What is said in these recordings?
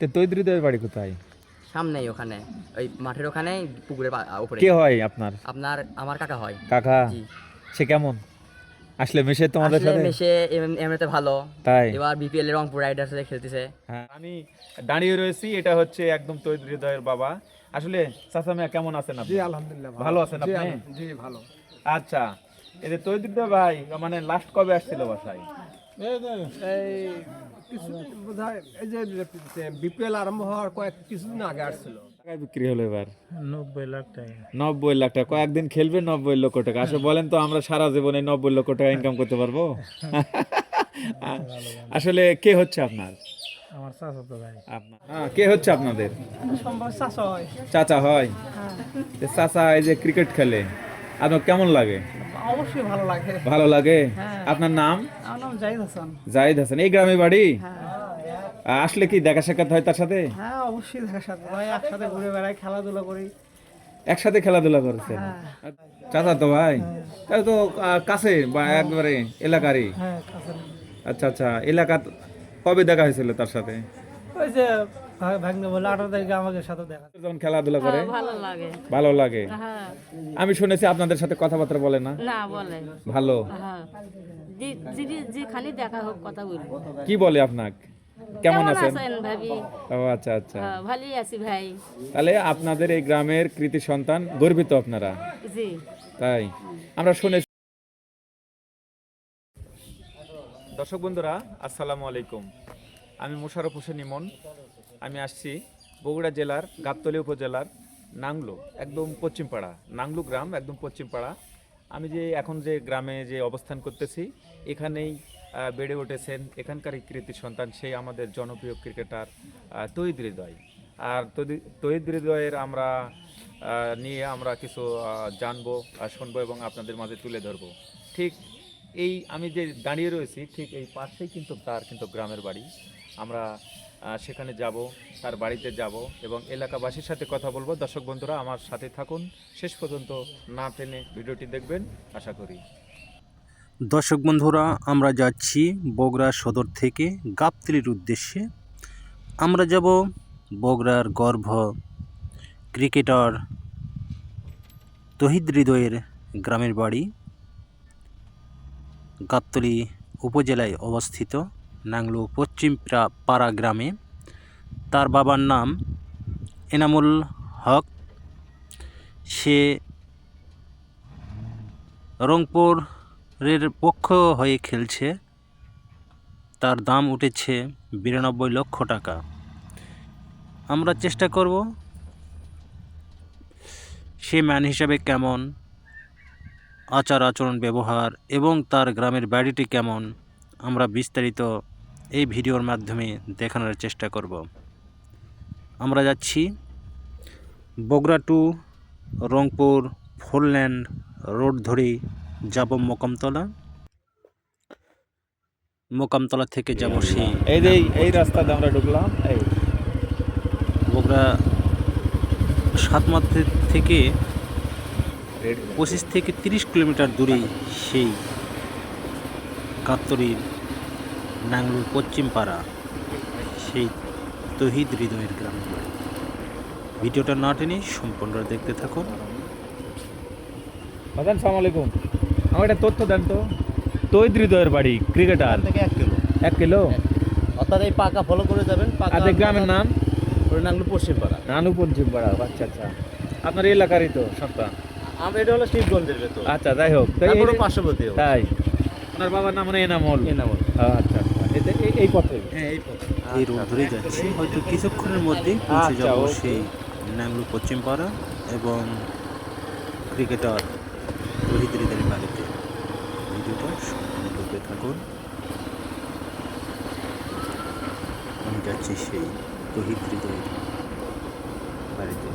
তো তৈদ্রিদের বাড়ি কোথায়? সামনেই ওখানে ওই মাঠের ওখানে পুকুরের উপরে। কে হয় আপনার? আপনার আমার কাকা হয়। কাকা? সে কেমন? আসলে মেশে তোমাদের সাথে? মেশে এমনিতে ভালো। তাই? এবার বিপিএল এর রংপুর রাইডার্স সাথে খেলতেছে। হ্যাঁ। আমি দাঁড়িয়ে রয়েছি এটা হচ্ছে একদম তৈরি হৃদয়ের বাবা। আসলে চাচা মিয়া কেমন আছেন আপনি? জি আলহামদুলিল্লাহ ভালো। আছেন আপনি? জি ভালো। আচ্ছা। এই যে তৈরি ভাই মানে লাস্ট কবে আসছিল বাসায়? এই কিছু বোধহয় এই যে বিপিএল আরম্ভ হওয়ার কয়েক কিছুদিন আগে আসছিল। টাকায় বিক্রি হলো এবার? নব্বই লাখ টাকা। নব্বই লাখ টাকা। কয়েকদিন খেলবে নব্বই লক্ষ টাকা। আসলে বলেন তো আমরা সারা জীবনে নব্বই লক্ষ টাকা ইনকাম করতে পারব? আসলে কে হচ্ছে আপনার? আমার চাচাতো ভাই। হ্যাঁ, কে হচ্ছে আপনাদের? সম্ভব চাষ হয়। চাচা হয়? চাচা এই যে ক্রিকেট খেলে। আপনার কেমন লাগে? অবশ্যই ভালো লাগে। ভালো লাগে? আপনার নাম? আমার নাম জাহিদ হাসান। জাহিদ হাসান। এই গ্রামে বাড়ি? আসলে কি দেখা সাক্ষাৎ হয় তার সাথে? হ্যাঁ অবশ্যই দেখা সাথে হয়। একসাথে ঘুরে বেড়াই খেলাধুলা করি। একসাথে খেলাধুলা করেছেন? চাচা তো ভাই? তাহলে তো কাছে বা একবারে এলাকারই? হ্যাঁ আচ্ছা আচ্ছা। এলাকা কবে দেখা হয়েছিল তার সাথে? ওই যে ভাগ্নে বলে আঠারো তারিখে আমাকে সাথে দেখা। যখন খেলাধুলা করে ভালো লাগে। ভালো লাগে। হ্যাঁ। আমি শুনেছি আপনাদের সাথে কথাবার্তা বলে না? না বলে। ভালো। হ্যাঁ। যেখানে দেখা হোক কথা বলব কি বলে আপনাকে? কেমন আছেন? ও আচ্ছা আচ্ছা। হ্যাঁ, ভালোই আছি ভাই। তাহলে আপনাদের এই গ্রামের কৃতি সন্তান গর্বিত আপনারা। জি। তাই আমরা শুনে দর্শক বন্ধুরা আসসালামু আলাইকুম। আমি মোশারফ হোসেন ইমন। আমি আসছি বগুড়া জেলার গাবতলী উপজেলার নাংলু, একদম পশ্চিমপাড়া। নাংলু গ্রাম, একদম পশ্চিমপাড়া। আমি যে এখন যে গ্রামে যে অবস্থান করতেছি, এখানেই বেড়ে উঠেছেন এখানকার এই কৃতি সন্তান, সেই আমাদের জনপ্রিয় ক্রিকেটার তহিদ হৃদয়। আর তদি- হৃদয়ের আমরা নিয়ে আমরা কিছু জানব শুনব এবং আপনাদের মাঝে তুলে ধরবো। ঠিক এই, আমি যে দাঁড়িয়ে রয়েছি, ঠিক এই পাশেই কিন্তু তার কিন্তু গ্রামের বাড়ি। আমরা সেখানে যাব, তার বাড়িতে যাব এবং এলাকাবাসীর সাথে কথা বলব। দর্শক বন্ধুরা, আমার সাথে থাকুন। শেষ পর্যন্ত না টেনে ভিডিওটি দেখবেন, আশা করি। দর্শক বন্ধুরা, আমরা যাচ্ছি বগুড়া সদর থেকে গাবতলির উদ্দেশ্যে। আমরা যাব বগুড়ার গর্ভ ক্রিকেটার তহিদ হৃদয়ের গ্রামের বাড়ি, গাবতলি উপজেলায় অবস্থিত। নাংলু পশ্চিম পাড়া গ্রামে। তার বাবার নাম এনামুল হক। সে রংপুরের পক্ষ হয়ে খেলছে। তার দাম উঠেছে বিরানব্বই লক্ষ টাকা। আমরা চেষ্টা করব সে ম্যান হিসাবে কেমন আচার আচরণ ব্যবহার এবং তার গ্রামের বাড়িটি কেমন, আমরা বিস্তারিত এই ভিডিওর মাধ্যমে দেখানোর চেষ্টা করব। আমরা যাচ্ছি Bogura to Rangpur four lane road ধরেই যাব মোকামতলা। মোকামতলা থেকে যাব সেই এই যে এই রাস্তাতে আমরা ঢুকলাম এই। বগুড়া সাতমাথা থেকে পঁচিশ থেকে তিরিশ কিলোমিটার দূরেই সেই কাত্তরির নাংলুর পশ্চিম পাড়া সেই তহিদ হৃদয়ের গ্রাম। ভিডিওটা না টেনে সম্পূর্ণ দেখতে থাকুন। বাজান সালাম আলাইকুম। আমার একটা তথ্য দেন তো। তৈদ হৃদয়ের বাড়ি ক্রিকেটার। থেকে এক কিলো। এক কিলো? অর্থাৎ এই পাকা ফলো করে যাবেন পাকা আর গ্রামের নাম? হলো পশ্চিমপাড়া। রানু পঞ্চিম পাড়া আচ্ছা আচ্ছা। আপনার এলাকারই তো সন্তান আমরা এটা হলো শিবগঞ্জের ভেতর। আচ্ছা যাই হোক। তাই পার্শ্ববর্তী তাই। আপনার বাবার নাম মানে এনামল। এনামুল। আচ্ছা আচ্ছা। এই- পথে? হ্যাঁ এই পথ। এই রোড ধরে যাচ্ছি। হয়তো কিছুক্ষণের মধ্যেই পৌঁছে আচ্ছা, যাব ওকে। সেই নাংলু পশ্চিমপাড়া এবং ক্রিকেটার রোহিত হৃদয়ের বাড়িতে। ভিডিওটা সম্পূর্ণ দেখতে থাকুন। আমি যাচ্ছি সেই রোহিত হৃদয়ের বাড়িতে।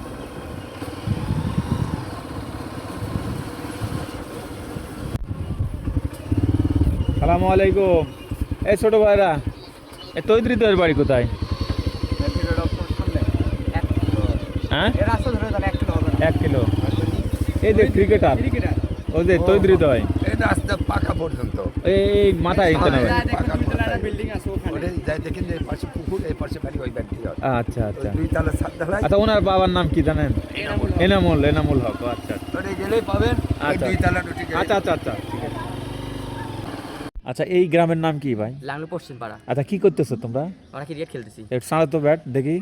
সালামু আলাইকুম। এই ছোট ভাইরা তৈদ হৃদয়ের বাড়ি কোথায়? হ্যাঁ? এক কিলো। এই যে ক্রিকেটার। ওই যে হৃদয় এই রাস্তা পাকা পর্যন্ত এই মাথায় হবে। ওটা যাই দেখেন যে পাশে পুকুর এই পাশে বাড়ি ওই আচ্ছা আচ্ছা। দুই তালা আচ্ছা ওনার বাবার নাম কি জানেন? এনামুল। এনামুল হক। ও, আচ্ছা আচ্ছা। ওটা গেলেই পাবেন। আচ্ছা। দুই তালা আচ্ছা আচ্ছা আচ্ছা। আছে। আচ্ছা এই গ্রামের নাম কি ভাই? লাংলু পশ্চিম পাড়া। আচ্ছা কি করতেছো তোমরা? আমরা ক্রিকেট খেলতেছি। একটু সাড়া তো ব্যাট দেখি।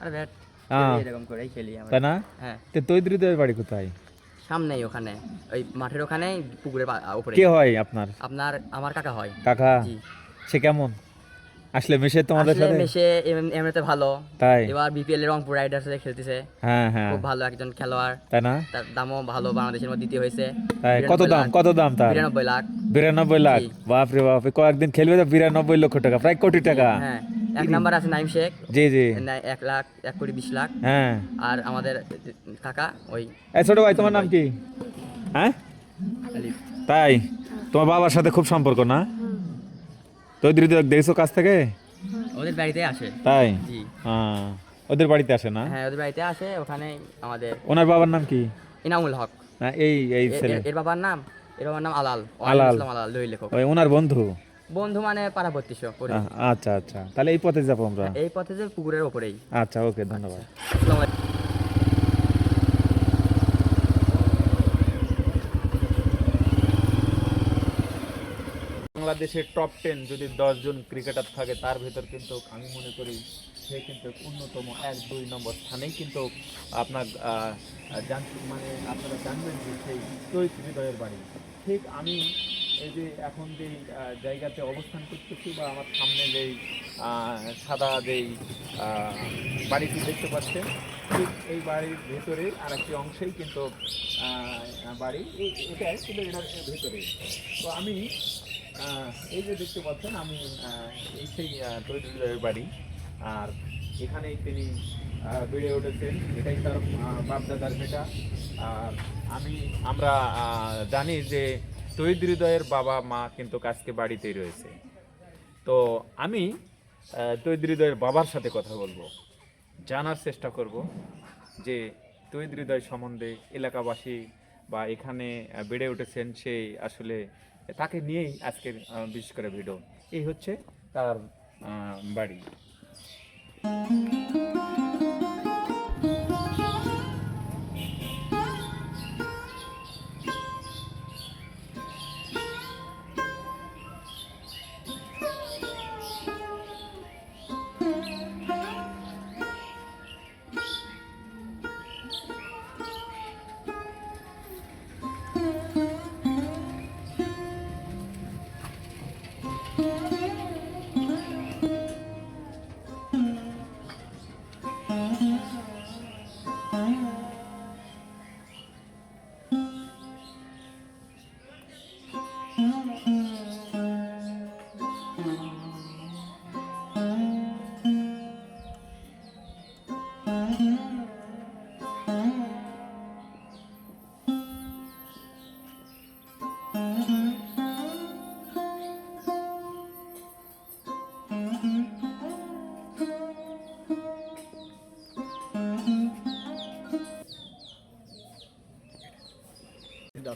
আরে ব্যাট হ্যাঁ। এরকম করেই খেলি আমরা। তাই না? হ্যাঁ। তো তৈদ্রিদের বাড়ি কোথায়? সামনেই ওখানে ওই মাঠের ওখানে পুকুরের উপরে। কে হয় আপনার? আপনার আমার কাকা হয়। কাকা? জি। সে কেমন? আসলে মেশে তোমাদের সাথে মেশে এম- এমনিতে ভালো। তাই? এবার বিপিএল এর রংপুর রাইডার্স সাথে খেলতেছে। হ্যাঁ হ্যাঁ। খুব ভালো একজন খেলোয়াড়। তাই না? তার দামও ভালো বাংলাদেশের মধ্যে দ্বিতীয় হয়েছে। তাই কত দাম? কত দাম তার? বিরানব্বই লাখ। বিরানব্বই লাখ? বাপ রে বাপ কয়েকদিন খেলবে তো বিরানব্বই লক্ষ টাকা প্রায় কোটি টাকা। হ্যাঁ এক নাম্বার আছে নাইম শেখ। জি জি। না- এক লাখ এক কোটি বিশ লাখ। হ্যাঁ। আর আমাদের কাকা ওই ছোট ভাই তোমার নাম কি? হ্যাঁ? তাই তোমার বাবার সাথে খুব সম্পর্ক না? তৈদ্রিদ দেখছ কাছ থেকে? ওদের বাড়িতে আসে। তাই? জি। হ্যাঁ ওদের বাড়িতে আসে না? হ্যাঁ ওদের বাড়িতে আসে ওখানে আমাদের ওনার বাবার নাম কি? ইনামুল হক। না এই এই ছেলে। এর- বাবার নাম? এর বাবার নাম আলাল আলাল। আলাল দই লেখক। ওই ওনার বন্ধু? বন্ধু মানে পাড়া ভর্তিস আহ, আচ্ছা আচ্ছা। তাহলে এই পথে যাব আমরা? এই পথে যে পুকুরের ওপরেই। আচ্ছা ওকে ধন্যবাদ। বাংলাদেশের টপ টেন যদি দশজন ক্রিকেটার থাকে তার ভেতর কিন্তু আমি মনে করি সে কিন্তু অন্যতম এক দুই নম্বর স্থানেই কিন্তু আপনার জান মানে আপনারা জানবেন যে সেই চৈত হৃদয়ের বাড়ি। ঠিক আমি এই যে এখন আহ, জায়গাতে অবস্থান করতেছি বা আমার সামনে যেই সাদা যেই বাড়িটি দেখতে পাচ্ছেন ঠিক এই বাড়ির ভেতরে আর একটি অংশেই কিন্তু বাড়ি। এটাই কিন্তু এটার ভেতরে তো আমি এই যে দেখতে পাচ্ছেন, আমি এই সেই তৈরির বাড়ি। আর এখানেই তিনি বেড়ে উঠেছেন। এটাই তার বাপদাদার বেটা আর আমি, আমরা জানি যে তৈদ বাবা মা কিন্তু আজকে বাড়িতেই রয়েছে। তো আমি তৈদ বাবার সাথে কথা বলব। জানার চেষ্টা করব যে তৈদ হৃদয় সম্বন্ধে এলাকাবাসী বা এখানে বেড়ে উঠেছেন সেই আসলে তাকে নিয়েই আজকের বিশেষ করে ভিডিও। এই হচ্ছে তার বাড়ি। Mm-hmm.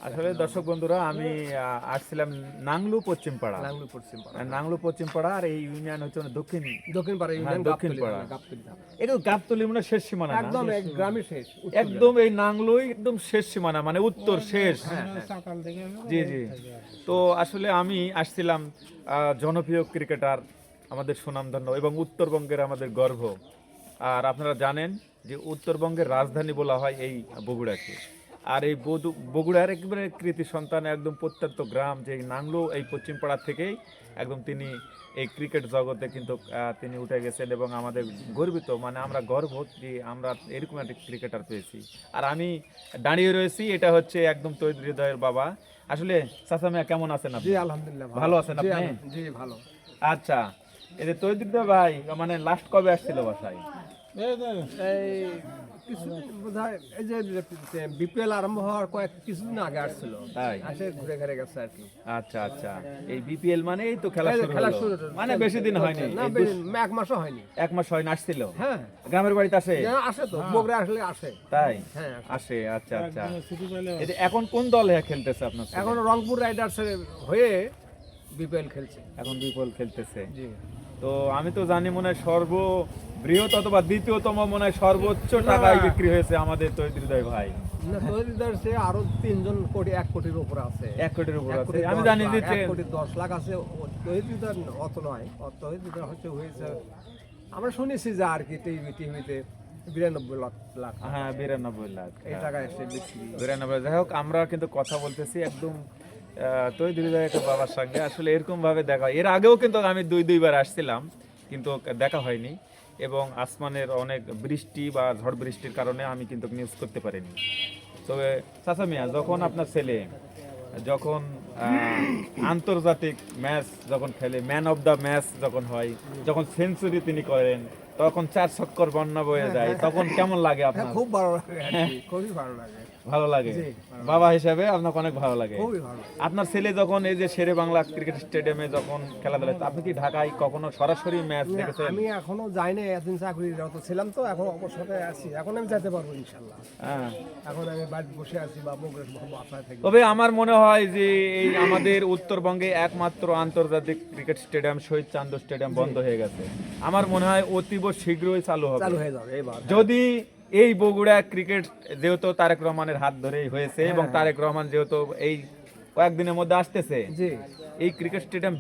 আসলে দর্শক বন্ধুরা আমি আসছিলাম নাংলু পশ্চিম পাড়া লাংলু পশ্চিম পাড়া নাংলু পশ্চিম পাড়া আর এই ইউনিয়ন হচ্ছে মানে দক্ষিণ দক্ষিণ পাড়া হ্যাঁ, ইউনিয়ন দক্ষিণ পাড়া। এটা গাবতলি মানে শেষ সীমানা না? একদম এক গ্রামে শেষ একদম এই নাংলুই একদম শেষ সীমানা মানে উত্তর শেষ। সকাল থেকে জি জি। তো আসলে আমি আসছিলাম আহ, জনপ্রিয় ক্রিকেটার আমাদের সুনামধন্য এবং উত্তরবঙ্গের আমাদের গর্ব। আর আপনারা জানেন যে উত্তরবঙ্গের রাজধানী বলা হয় এই বগুড়াকে। আর এই বদু- বগুড়ার একেবারে কৃতি সন্তান একদম প্রত্যন্ত গ্রাম যে নাংলো এই পশ্চিমপাড়া থেকেই একদম তিনি এই ক্রিকেট জগতে কিন্তু আহ, তিনি উঠে গেছেন এবং আমাদের গর্বিত মানে আমরা গর্ব যে আমরা এরকম একটা ক্রিকেটার পেয়েছি। আর আমি দাঁড়িয়ে রয়েছি এটা হচ্ছে একদম তৈরি হৃদয়ের বাবা। আসলে চাচামিয়া কেমন আছেন আপনি? আলহামদুলিল্লাহ ভালো। আছেন আপনি? জি ভালো। আচ্ছা এই যে তৈরি ভাই মানে লাস্ট কবে আসছিল বাসায়? এই কিছুদিন বোধহয় এই যে বিপিএল আরম্ভ হওয়ার কয়েক কিছুদিন আগে আসছিল। তাই? আসে ঘুরে ঘুরে গেছে আর কি। আচ্ছা আচ্ছা। এই বিপিএল মানে এই তো খেলা শুরু খেলা শুরু মানে বেশি দিন হয়নি। না এই বেশি- দু- এক মাসও হয়নি। এক মাস হয় আসছিল? হ্যাঁ। গ্রামের বাড়িতে আসে? হ্যাঁ, আসে তো বগরা আসলে আসে। তাই? হ্যাঁ আসে। আচ্ছা আচ্ছা। এখন কোন দল হয়ে খেলতেছে আপনার এখন রংপুর রাইডার্সের হয়ে বিপিএল খেলছে। এখন বিপল খেলতেছে। তো আমি তো জানি মনে হয় সর্ব বৃহৎ অথবা দ্বিতীয়তম মনে হয় সর্বোচ্চ টাকায় বিক্রি হয়েছে আমাদের তৈরিদয় ভাই। সে আরও তিনজন কোটি এক কোটির উপর আছে। এক কোটির উপর আছে। আমি জানি যে কোটি দশ লাখ আছে। তৈরিদার অত নয়। তৈরিদার হচ্ছে হয়েছে আমরা শুনেছি যে আর কি টিভি টিভিতে বিরানব্বই লাখ হ্যাঁ বিরানব্বই লাখ এই টাকায় এসে বিক্রি। বিরানব্বই যাই হোক আমরা কিন্তু কথা বলতেছি একদম একটা বাবার সঙ্গে। আসলে এরকম ভাবে দেখা হয়। এর আগেও কিন্তু আমি দুই দুইবার আসছিলাম কিন্তু দেখা হয়নি। এবং আসমানের অনেক বৃষ্টি বা ঝড় বৃষ্টির কারণে আমি কিন্তু নিউজ করতে পারিনি। তবে চাচা মিয়া, যখন আপনার ছেলে, যখন আন্তর্জাতিক ম্যাচ যখন খেলে ম্যান অফ দ্য ম্যাচ যখন হয় যখন সেঞ্চুরি তিনি করেন তখন চার ছক্কর বন্যা বয়ে যায়। তখন কেমন লাগে হ্যাঁ, আপনার? খুব ভালো লাগে খুবই ভালো লাগে। ভালো লাগে? বাবা হিসাবে আপনাকে অনেক ভালো লাগে। আপনার ছেলে যখন এই যে শেরে বাংলা ক্রিকেট স্টেডিয়ামে যখন খেলাধুলা আপনি কি ঢাকায় কখনো সরাসরি ম্যাচ দেখেছেন? আমি এখনও যাই না এতদিন চাকরিরত ছিলাম তো এখন অবসরে আছি। এখন আমি যেতে পারব ইনশাল্লাহ। হ্যাঁ। এখন আমি বাড়িতে বসে আছি বা থাকি। তবে আমার মনে হয় যে এই আমাদের উত্তরবঙ্গে একমাত্র আন্তর্জাতিক ক্রিকেট স্টেডিয়াম শহীদ চান্দ স্টেডিয়াম বন্ধ হয়ে গেছে। আমার মনে হয় অতীব শীঘ্রই চালু হবে। চালু হয়ে যাবে এবার। যদি এই বগুড়া ক্রিকেট যেহেতু তারেক রহমানের হাত ধরেই হয়েছে এবং তারেক রহমান যেহেতু এই কয়েকদিনের মধ্যে আসতেছে এই ক্রিকেট স্টেডিয়াম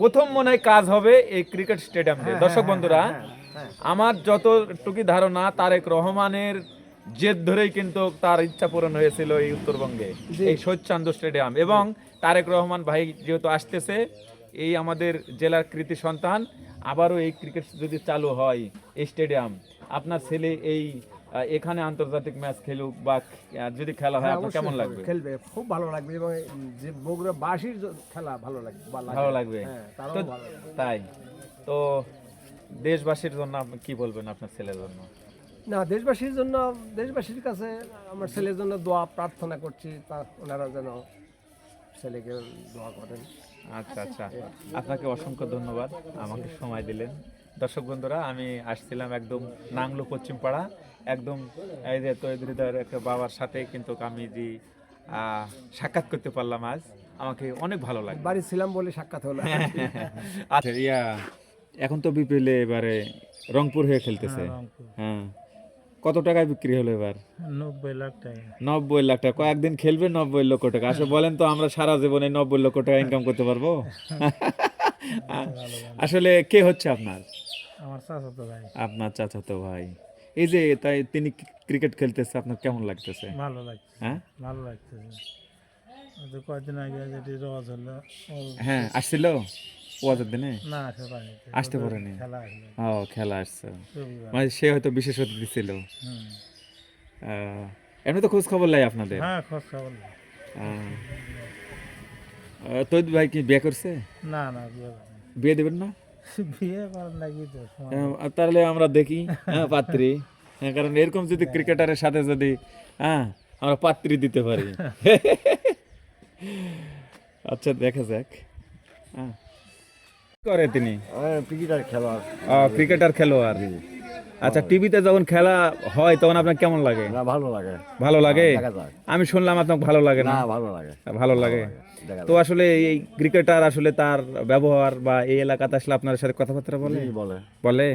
প্রথম মনে হয় কাজ হবে এই ক্রিকেট স্টেডিয়াম দিয়ে। দর্শক বন্ধুরা হ্যাঁ। আমার যতটুকু ধারণা তারেক রহমানের জেদ ধরেই কিন্তু তার ইচ্ছা পূরণ হয়েছিল এই উত্তরবঙ্গে এই সৈচান্দ স্টেডিয়াম। এবং তারেক রহমান ভাই যেহেতু আসতেছে এই আমাদের জেলার কৃতি সন্তান আবারও এই ক্রিকেট যদি চালু হয় স্টেডিয়াম আপনার ছেলে এই এখানে আন্তর্জাতিক ম্যাচ খেলুক বা যদি খেলা হয় হ্যাঁ, আপনার কেমন লাগবে? খেলবে খুব ভালো লাগবে এবং যে বগুড়া বাসির খেলা ভালো লাগবে হ্যাঁ ভালো লাগবে। তাই। তো দেশবাসীর জন্য আপনি কি বলবেন আপনার ছেলের জন্য? না দেশবাসীর জন্য দেশবাসীর কাছে আমার ছেলের জন্য দোয়া প্রার্থনা করছি তা ওনারা যেন ছেলেকে দোয়া করেন। আচ্ছা আচ্ছা। আপনাকে অসংখ্য ধন্যবাদ। আমাকে সময় দিলেন। দর্শক বন্ধুরা আমি আসছিলাম একদম নাংলো পশ্চিম পাড়া একদম এই যে তৈরিদার একটা বাবার সাথে কিন্তু আমি যে সাক্ষাৎ করতে পারলাম আজ। আমাকে অনেক ভালো লাগে বাড়ি ছিলাম বলে সাক্ষাৎ হলো আচ্ছা ইয়া এখন তো বিপিএল এবারে রংপুর হয়ে খেলতেছে। হ্যাঁ। কত টাকায় বিক্রি হলো এবার? নব্বই লাখ টাকা। নব্বই লাখ টাকা। কয়েকদিন খেলবে নব্বই লক্ষ টাকা। আসলে বলেন তো আমরা সারা জীবনে নব্বই লক্ষ টাকা ইনকাম করতে পারব? আসলে কে হচ্ছে আপনার? আমার চাচাতো ভাই। আপনার চাচাতো ভাই। এই যে তাই তিনি ক্রিকেট খেলতেছে আপনার কেমন লাগতেছে? ভালো লাগছে। হ্যাঁ? ভালো লাগতেছে। কয়েকদিন আগে যেটি রজ হলো হ্যাঁ আসছিল? ওয়াজের দিনে? না আসতে পারেনি। খেলা ও খেলা আসছে। মানে সে হয়তো বিশেষ অতিথি ছিল। এমনি তো খোঁজ খবর লাই আপনাদের? হ্যাঁ খোঁজ খবর নেই। ভাই কি বিয়ে করছে? না না বিয়ে বিয়ে দেবেন না? বিয়ে তো হ্যাঁ, তাহলে আমরা দেখি হ্যাঁ পাত্রী। হ্যাঁ কারণ এরকম যদি ক্রিকেটারের সাথে যদি হ্যাঁ আমরা পাত্রী দিতে পারি। আচ্ছা দেখা যাক। হ্যাঁ। করে তিনি? ক্রিকেটার খেলোয়াড়। ক্রিকেটার খেলোয়াড়। আচ্ছা টিভিতে যখন খেলা হয় তখন আপনার কেমন লাগে? না ভালো লাগে। ভালো লাগে? আমি শুনলাম আপনার ভালো লাগে না? ভালো লাগে। ভালো লাগে। তো আসলে এই ক্রিকেটার আসলে তার ব্যবহার বা এই এলাকাতে আসলে আপনার সাথে কথাবার্তা বলে? বলে।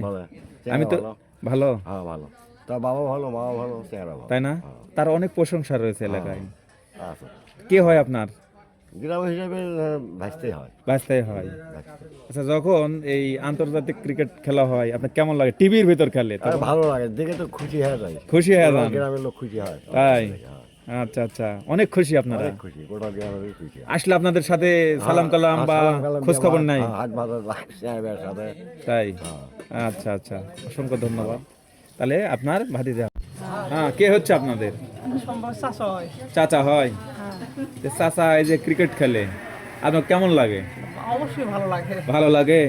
আমি তো ভালো। ভালো? হ্যাঁ ভালো। তার বাবা ভালো মাও ভালো চেহারা ভালো। তাই না? তার অনেক প্রশংসা রয়েছে এলাকায়। কে হয় আপনার? গ্রাম হিসাবে ভাসতেই হয়। বাস্তায় হয়। আচ্ছা যখন এই আন্তর্জাতিক ক্রিকেট খেলা হয় আপনার কেমন লাগে? টিভির ভিতর খেলে ভালো লাগে দেখে তো খুশি হয়ে যায় খুশি হয়ে যান। গ্রামের লোক খুশি হয়। তাই? হ্যাঁ, আচ্ছা আচ্ছা। অনেক খুশি আপনারা? অনেক খুশি গোটা গ্রামের খুশি। আসলে আপনাদের সাথে সালাম কালাম হ্যাঁ, বা খোঁজ খবর নাই? হ্যাঁ, হাত সাথে। তাই? হ্যাঁ। আচ্ছা আচ্ছা। অসংখ্য ধন্যবাদ। তাহলে আপনার ভাতিজা? হ্যাঁ কে হচ্ছে আপনাদের? চাচা হয়। চাচা এই যে ক্রিকেট খেলে আপনার কেমন লাগে? অবশ্যই ভালো লাগে। ভালো লাগে?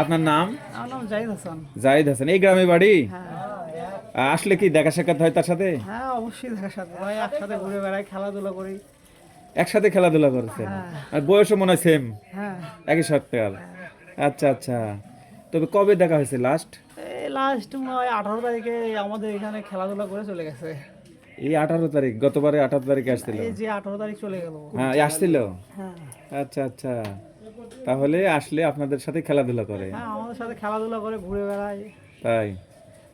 আপনার নাম? আমার নাম জাহিদ হাসান। জাহিদ হাসান। এই গ্রামে বাড়ি? আসলে কি দেখা সাক্ষাৎ হয় তার সাথে? হ্যাঁ অবশ্যই দেখা সাথে ভাই একসাথে ঘুরে বেড়াই খেলাধুলা করি। একসাথে খেলাধুলা করেছেন? আর বয়সও মনে হয় সেম হ্যাঁ। একই সপ্তাহ। আচ্ছা আচ্ছা। তবে কবে দেখা হয়েছে লাস্ট লাস্ট আঠারো তারিখে আমাদের এখানে খেলাধুলা করে চলে গেছে। এই আঠারো তারিখ গতবারে আঠারো তারিখে আসছিল। এই যে আঠারো তারিখ চলে গেল। হ্যাঁ আসছিল? হ্যাঁ আচ্ছা আচ্ছা। তাহলে আসলে আপনাদের সাথে খেলাধুলা করে। হ্যাঁ আমাদের সাথে খেলাধুলা করে ঘুরে বেড়ায়। তাই।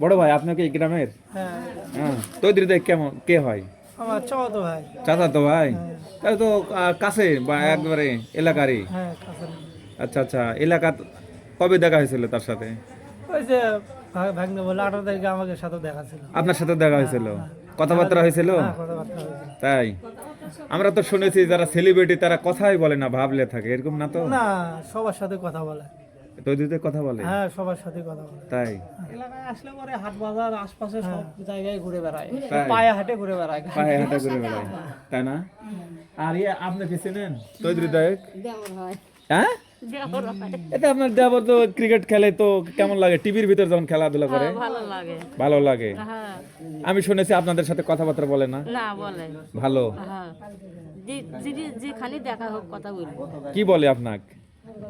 বড় ভাই আপনাকে এই গ্রামের? হ্যাঁ। হ্যাঁ তৈরি কেমন কে হয়? আমার চাওয়াতো ভাই। চাচা তো ভাই তাহলে তো কাছে বা একবারে এলাকারই। হ্যাঁ আচ্ছা আচ্ছা এলাকা কবে দেখা হয়েছিল তার সাথে? ওই যে ভাগ্নে বলে আঠারো তারিখে আমাদের সাথে দেখা ছিল। আপনার সাথে দেখা হয়েছিল? কথাবার্তা হয়েছিল? হ্যাঁ কথাবার্তা হয়েছিল। তাই? আমরা তো শুনেছি যারা সেলিব্রিটি তারা কথাই বলে না ভাবলে থাকে। এরকম না তো? না সবার সাথে কথা বলে। তৈরিতে কথা বলে? হ্যাঁ সবার সাথে কথা বলে। তাই? এলাকায় আসলে পরে হাট বাজার আশপাশে সব জায়গায় ঘুরে বেড়ায়। পায়ে হাটে ঘুরে বেড়ায়। পায়ে হাঁটা করে বেড়ায়। তাই না? আর ইয়ে আপনি কি চেনেন? তৈরি দায়ক? হ্যাঁ। হয়? এটা আপনার দেবর তো ক্রিকেট খেলে তো কেমন লাগে? টিভির ভিতর যখন খেলাধুলা করে? হ্যাঁ, ভালো লাগে। ভালো লাগে। হ্যাঁ। আমি শুনেছি আপনাদের সাথে কথাবার্তা বলে না? না বলে। ভালো। হ্যাঁ। যেখানে দেখা হোক কথা বলব কি বলে আপনাক?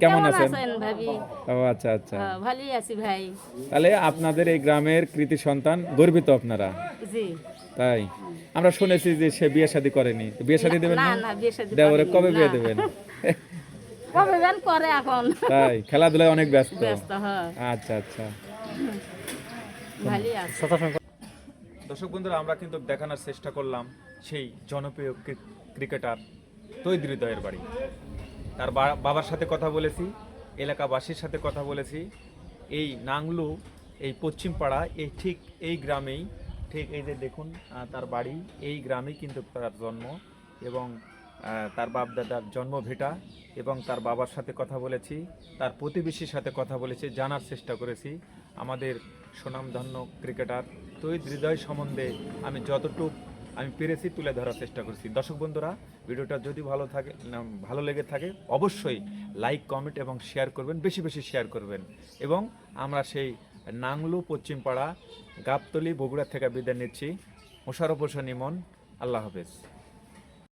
কেমন আছেন? ও আচ্ছা আচ্ছা। ভালোই আছি ভাই। তাহলে আপনাদের এই গ্রামের কৃতি সন্তান গর্বিত আপনারা। জি। তাই? আমরা শুনেছি যে সে বিয়ে শাদী করেনি। বিয়ে শাদী দেবেন না? দেবরে কবে বিয়ে দেবেন? করে এখন। তাই? খেলাধুলায় অনেক ব্যস্ত। ব্যস্ত হ্যাঁ। আচ্ছা আচ্ছা। ভালোই আছে। দর্শক বন্ধুরা আমরা কিন্তু দেখানোর চেষ্টা করলাম সেই জনপ্রিয় ক্রিকেটার তৈদ হৃদয়ের বাড়ি। তার বাবার সাথে কথা বলেছি এলাকাবাসীর সাথে কথা বলেছি। এই নাংলু এই পশ্চিম পাড়া এই ঠিক এই গ্রামেই ঠিক এই যে দেখুন তার বাড়ি এই গ্রামেই কিন্তু তার জন্ম এবং তার বাপ দাদার জন্ম ভেটা এবং তার বাবার সাথে কথা বলেছি, তার প্রতিবেশীর সাথে কথা বলেছি, জানার চেষ্টা করেছি। আমাদের সুনামধন্য ক্রিকেটার তৈদ হৃদয় সম্বন্ধে আমি যতটুকু আমি পেরেছি তুলে ধরার চেষ্টা করছি। দর্শক বন্ধুরা, ভিডিওটা যদি ভালো থাকে ভালো লেগে থাকে, অবশ্যই লাইক, কমেন্ট এবং শেয়ার করবেন, বেশি বেশি শেয়ার করবেন। এবং আমরা সেই নাংলু পশ্চিমপাড়া গাবতলি বগুড়া থেকে বিদায় নিচ্ছি। মোশারফ হোসেন ইমন আল্লাহ হাফেজ।